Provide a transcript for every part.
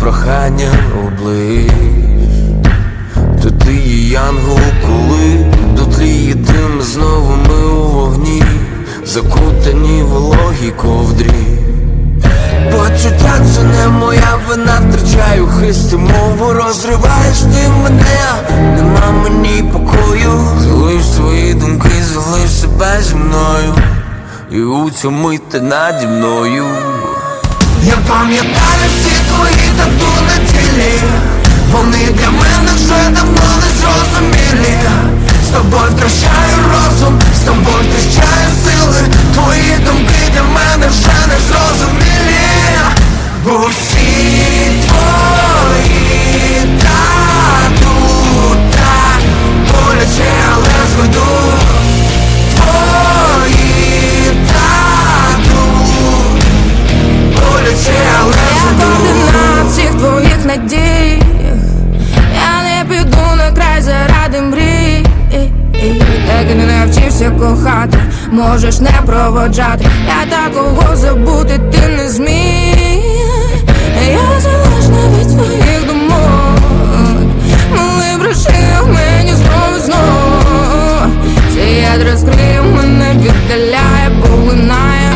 Прохання облиш То ти є янгол, коли дотліє дим знову ми у вогні, закутані в вологій ковдрі. Почуття це не моя вина, втрачаю хист мову розриваєш ти мене, нема мені покою. Залиш свої думки, залиш себе зі мною, і у мить ти наді мною. Я пам'ятаю всі твої тату на тілі Вони для мене надій Я не піду на край заради мрій Так і не навчився кохати, можеш не проводжати. Я такого забути ти не зміг. Я залежна від своїх думок. Мали брошив мені знову і знову Цей яд розкрив мене, віддаляє, поглинає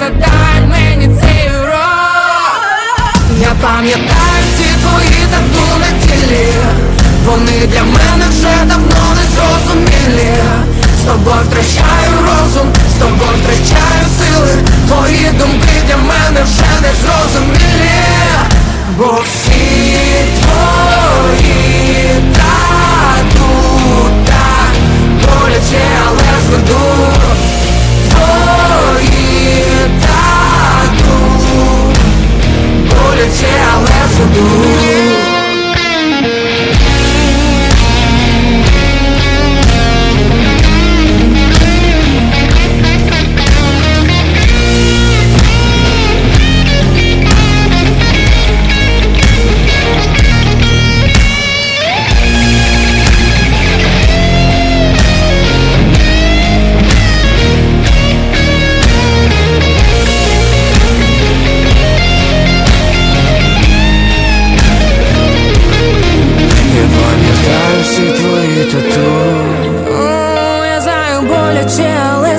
надай мені цей урок. Я пам'ятаю всі твої тату на тілі Вони для мене вже давно не зрозумілі. З тобою втрачаю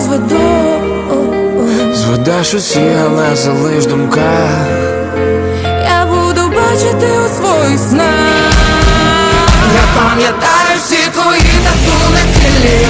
зведу. Зведеш усі, але залиш думка. Я буду бачити у своїх снах Я пам'ятаю всі твої тату на тілі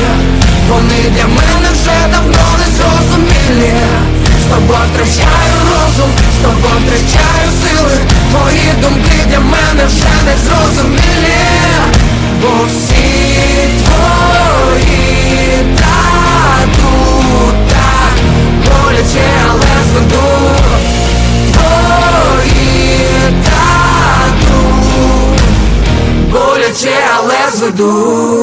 тату боляче, але зведу